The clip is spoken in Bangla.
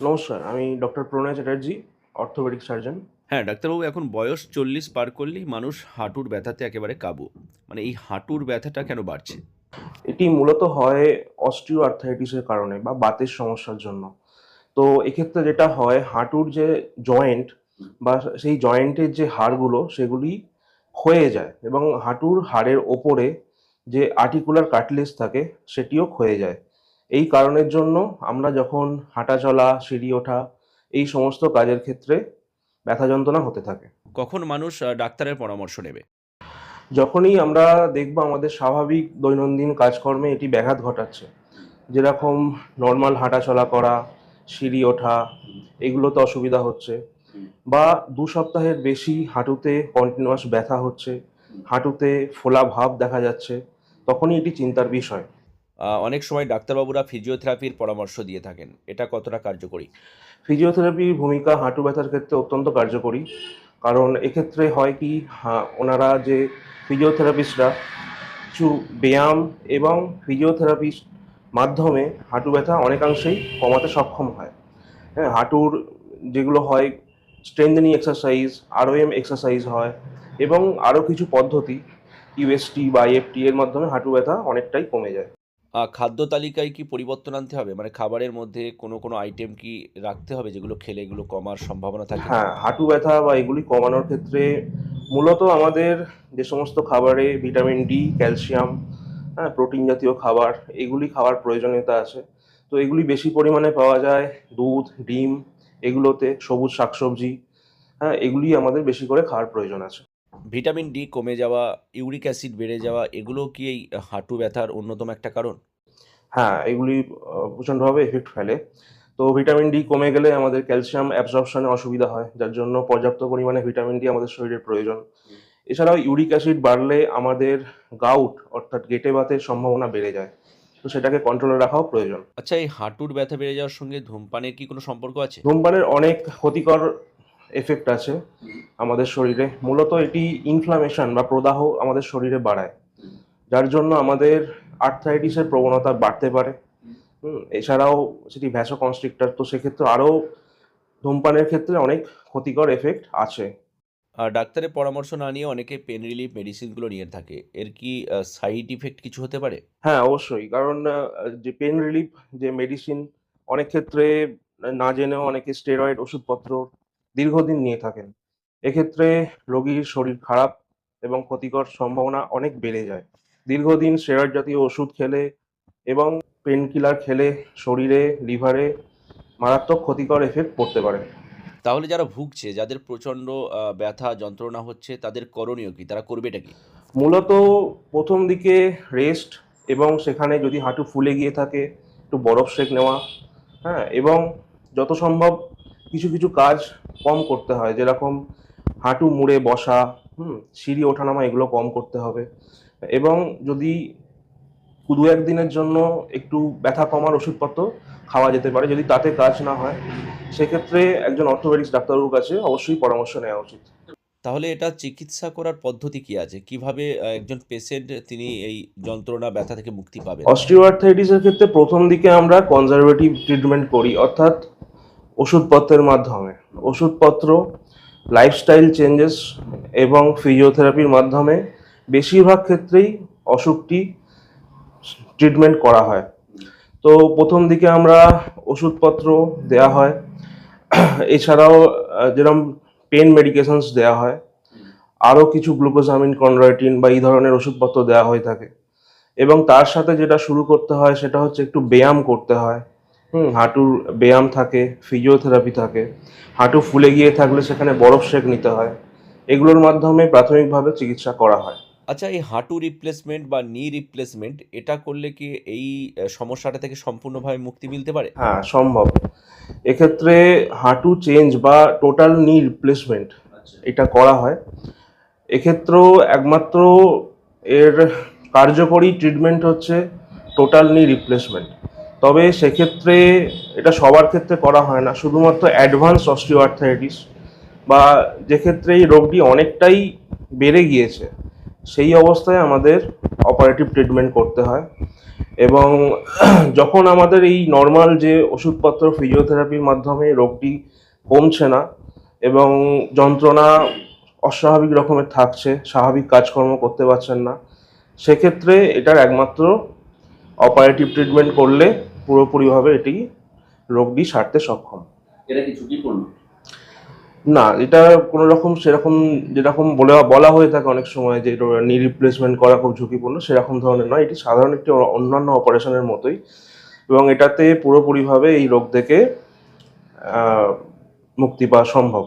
নমস্কার আমি doctor Pranay Chatterjee orthopedic surgeon. হ্যাঁ ডাক্তারবাবু এখন বয়স চল্লিশ পার করলেই মানুষ হাঁটুর ব্যথাতে একেবারে কাবু। মানে এই হাঁটুর ব্যথাটা কেন বাড়ছে? এটি মূলত হয় অস্টিও আর্থাইটিসের কারণে বা বাতের সমস্যার জন্য। তো এক্ষেত্রে যেটা হয় হাঁটুর যে জয়েন্ট বা সেই জয়েন্টের যে হাড়গুলো সেগুলি ক্ষয়ে যায় এবং হাঁটুর হাড়ের ওপরে যে আর্টিকুলার কাটলেস থাকে সেটিও ক্ষয়ে যায়। এই কারণের জন্য আমরা যখন হাঁটা চলা সিঁড়ি ওঠা এই সমস্ত কাজের ক্ষেত্রে ব্যথা যন্ত্রণা হতে থাকে। কখন মানুষ ডাক্তারের পরামর্শ নেবে? যখনই আমরা দেখব আমাদের স্বাভাবিক দৈনন্দিন কাজকর্মে এটি ব্যাঘাত ঘটাচ্ছে যেরকম নর্মাল হাঁটাচলা করা সিঁড়ি ওঠা এগুলোতে অসুবিধা হচ্ছে বা দু সপ্তাহের বেশি হাঁটুতে কন্টিনিউয়াস ব্যথা হচ্ছে হাঁটুতে ফোলা ভাব দেখা যাচ্ছে তখনই এটি চিন্তার বিষয়। অনেক সময় ডাক্তারবাবুরা ফিজিওথেরাপির পরামর্শ দিয়ে থাকেন। এটা কতটা কার্যকরী? ফিজিওথেরাপির ভূমিকা হাঁটু ব্যথার ক্ষেত্রে অত্যন্ত কার্যকরী। কারণ এক্ষেত্রে হয় কি হা- ওনারা যে ফিজিওথেরাপিস্টরা কিছু ব্যায়াম এবং ফিজিওথেরাপির মাধ্যমে হাঁটু ব্যথা অনেকাংশেই কমাতে সক্ষম হয়। হ্যাঁ হাঁটুর যেগুলো হয় স্ট্রেংথেনিং এক্সারসাইজ আরওএম এক্সারসাইজ হয় এবং আরও কিছু পদ্ধতি ইউএসটি বা এফটি এর মাধ্যমে হাঁটু ব্যথা অনেকটাই কমে যায়। খাদ্য তালিকায় কি পরিবর্তন আনতে হবে? মানে খাবারের মধ্যে কোনো কোনো আইটেম কি রাখতে হবে যেগুলো খেলে এগুলো কমার সম্ভাবনা থাকে? হ্যাঁ হাঁটু ব্যথা বা এগুলি কমানোর ক্ষেত্রে মূলত আমাদের যে সমস্ত খাবারে ভিটামিন ডি ক্যালসিয়াম হ্যাঁ প্রোটিন জাতীয় খাবার, এগুলি খাওয়ার প্রয়োজনীয়তা আছে। তো এগুলি বেশি পরিমাণে পাওয়া যায় দুধ, ডিম, এগুলোতে সবুজ শাকসবজি হ্যাঁ এগুলি আমাদের বেশি করে খাওয়ার প্রয়োজন আছে। ভিটামিন ডি কমে যাওয়া ইউরিক অ্যাসিড বেড়ে যাওয়া এগুলো কি এই হাঁটু ব্যথার অন্যতম একটা কারণ? হ্যাঁ এগুলি প্রচণ্ডভাবে এফেক্ট ফেলে। তো ভিটামিন ডি কমে গেলে আমাদের ক্যালসিয়াম অ্যাবজর্পশনে অসুবিধা হয় যার জন্য পর্যাপ্ত পরিমাণে ভিটামিন ডি আমাদের শরীরের প্রয়োজন। এছাড়াও ইউরিক অ্যাসিড বাড়লে আমাদের গাউট অর্থাৎ গেটে বাতের সম্ভাবনা বেড়ে যায়। তো সেটাকে কন্ট্রোলে রাখাও প্রয়োজন। আচ্ছা এই হাঁটুর ব্যথা বেড়ে যাওয়ার সঙ্গে ধূমপানের কি কোনো সম্পর্ক আছে? ধূমপানের অনেক ক্ষতিকর এফেক্ট আছে আমাদের শরীরে। মূলত এটি ইনফ্লামেশন বা প্রদাহ আমাদের শরীরে বাড়ায়। যার জন্য আমাদের আর্থ্রাইটিসের প্রবণতা বাড়তে পারে। এছাড়াও সেটি ভ্যাসো কনস্ট্রিক্টর তো সেক্ষেত্রে আরও ধূমপানের ক্ষেত্রে অনেক ক্ষতিকর এফেক্ট আছে। আর ডাক্তারের পরামর্শ না নিয়ে অনেকে পেন রিলিফ মেডিসিনগুলো নিয়ে থাকে। এর কি সাইড ইফেক্ট কিছু হতে পারে? হ্যাঁ অবশ্যই। কারণ যে পেন রিলিফ যে মেডিসিন অনেক ক্ষেত্রে না জেনেও অনেকে স্টেরয়েড ওষুধপত্র দীর্ঘদিন নিয়ে থাকেন। এক্ষেত্রে রোগীর শরীর খারাপ এবং ক্ষতিকর সম্ভাবনা অনেক বেড়ে যায়। দীর্ঘদিন স্টেরয়েড জাতীয় ওষুধ খেলে এবং পেন কিলার খেলে শরীরে লিভারে মারাত্মক ক্ষতিকর এফেক্ট পড়তে পারে। তাহলে যারা ভুগছে যাদের প্রচণ্ড ব্যথা যন্ত্রণা হচ্ছে তাদের করণীয় কি? তারা করবেটা কি? মূলত প্রথম দিকে রেস্ট এবং সেখানে যদি হাঁটু ফুলে গিয়ে থাকে একটু বরফ সেক নেওয়া হ্যাঁ এবং যত সম্ভব কিছু কিছু কাজ কম করতে হয় যেরকম হাঁটু মুড়ে বসা হুম সিঁড়ি ওঠানামা এগুলো কম করতে হবে। এবং যদি দু একদিনের জন্য একটু ব্যথা কমার ওষুধপত্র খাওয়া যেতে পারে যদি তাতে কাজ না হয় সেক্ষেত্রে একজন অর্থোপেডিক্স ডাক্তারবাবুর কাছে অবশ্যই পরামর্শ নেওয়া উচিত। তাহলে এটা চিকিৎসা করার পদ্ধতি কি আছে? কীভাবে একজন পেশেন্ট তিনি এই যন্ত্রণা ব্যথা থেকে মুক্তি পাবেন? অস্টিওআর্থাইটিসের ক্ষেত্রে প্রথম দিকে আমরা কনজারভেটিভ ট্রিটমেন্ট করি অর্থাৎ ওষুধপত্রের মাধ্যমে। ওষুধপত্র লাইফস্টাইল চেঞ্জেস এবং ফিজিওথেরাপির মাধ্যমে বেশিরভাগ ক্ষেত্রেই অসুখটি ট্রিটমেন্ট করা হয়। তো প্রথম দিকে আমরা ওষুধপত্র দেয়া হয়। এছাড়াও যেরকম পেন মেডিকেশনস দেওয়া হয়। আরও কিছু গ্লুকোজামিন কনড্রয়টিন বা এই ধরনের ওষুধপত্র দেওয়া হয়ে থাকে। এবং তার সাথে যেটা শুরু করতে হয়, সেটা হচ্ছে একটু ব্যায়াম করতে হয়। হুম। হাঁটুর ব্যায়াম থাকে ফিজিওথেরাপি থাকে। হাঁটু ফুলে গিয়ে থাকলে সেখানে বরফ সেক নিতে হয়। এগুলোর মাধ্যমে প্রাথমিকভাবে চিকিৎসা করা হয়। আচ্ছা এই হাঁটু রিপ্লেসমেন্ট বা নি রিপ্লেসমেন্ট এটা করলে কি এই সমস্যাটা থেকে সম্পূর্ণভাবে মুক্তি মিলতে পারে? হ্যাঁ সম্ভব। এক্ষেত্রে হাঁটু চেঞ্জ বা টোটাল নি রিপ্লেসমেন্ট এটা করা হয়। এক্ষেত্রেও একমাত্র এর কার্যকরী ট্রিটমেন্ট হচ্ছে টোটাল নি রিপ্লেসমেন্ট তবে সেক্ষেত্রে এটা সবার ক্ষেত্রে করা হয় না। শুধুমাত্র অ্যাডভান্স অস্টিওআর্থাইটিস বা যেক্ষেত্রে এই রোগটি অনেকটাই বেড়ে গিয়েছে, সেই অবস্থায় আমাদের অপারেটিভ ট্রিটমেন্ট করতে হয়। এবং যখন আমাদের এই নর্মাল যে ওষুধপত্র ফিজিওথেরাপির মাধ্যমে রোগটি কমছে না এবং যন্ত্রণা অস্বাভাবিক রকমের থাকছে, স্বাভাবিক কাজকর্ম করতে পারছেন না, সেক্ষেত্রে এটার একমাত্র অপারেটিভ ট্রিটমেন্ট করলে পুরোপুরিভাবে এটি রোগটি সারতে সক্ষম। এটা কি ঝুঁকিপূর্ণ? না এটা কোনো রকম সেরকম যেরকম বলে বলা হয়ে থাকে অনেক সময় যে নি রিপ্লেসমেন্ট করা খুব ঝুঁকিপূর্ণ সেরকম ধরনের নয়। এটি সাধারণ একটি অন্যান্য অপারেশনের মতোই এবং এটাতে পুরোপুরিভাবে এই রোগ থেকে মুক্তি পাওয়া সম্ভব।